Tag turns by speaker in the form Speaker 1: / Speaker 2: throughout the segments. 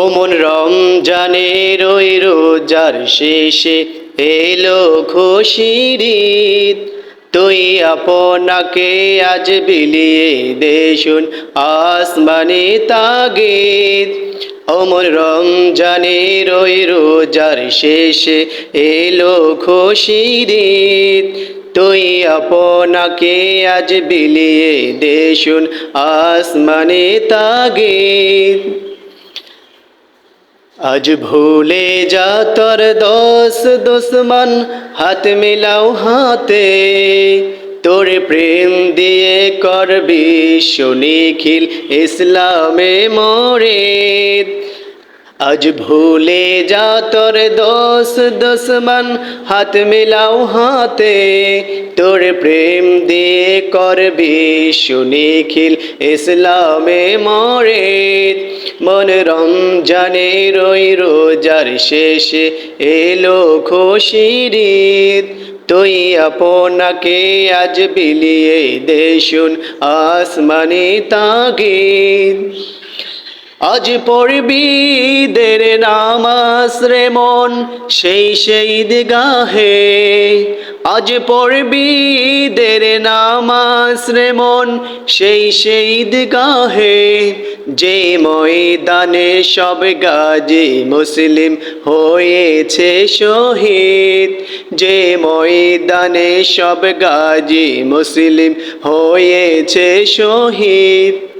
Speaker 1: ওমন রমজানের ওই রোজার শেষে এলো ঈদ। তুই আপনাকে আজ বিলিয়ে দেশুন আসমানে তাগিদ। ওমন রমজানের ওই রোজার শেষে এলো খুশির ঈদ। তুই আপনাকে আজ বিলিয়ে দেশুন আসমানে তাগিদ। আজ ভুলে যা তোর দোষ, দুশ্মন হাত মিলাও হাতে। তোর প্রেম দিয়ে করবি সুনিখিল ইসলামে মোরে। আজ ভুলে যা তোর দোষ, দুশ্মন, হাত মিলাও হাতে। তোর প্রেম দিয়ে করবি সুনিখিল ইসলামে মরে। মন রমজানের ওই রোজার শেষে এলো খুশির ঈদ তুই আপনাকে আজ বিলিয়ে দেশুন আসমানি তাগিদ। আজ পড়বি দের নামাজ রে মন, সেই সেই গাহে আজ পড়বি দের নামাজ রে মন, সেই সেই গাহে যে ময়দানে সব গাজী মুসলিম হয়েছে শহীদ, যে ময়দানে সব গাজী মুসলিম হয়েছে শহীদ।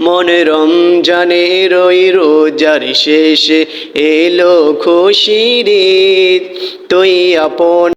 Speaker 1: মন রমজানের ওই রোজার শেষে এলো খুশির তুই আপন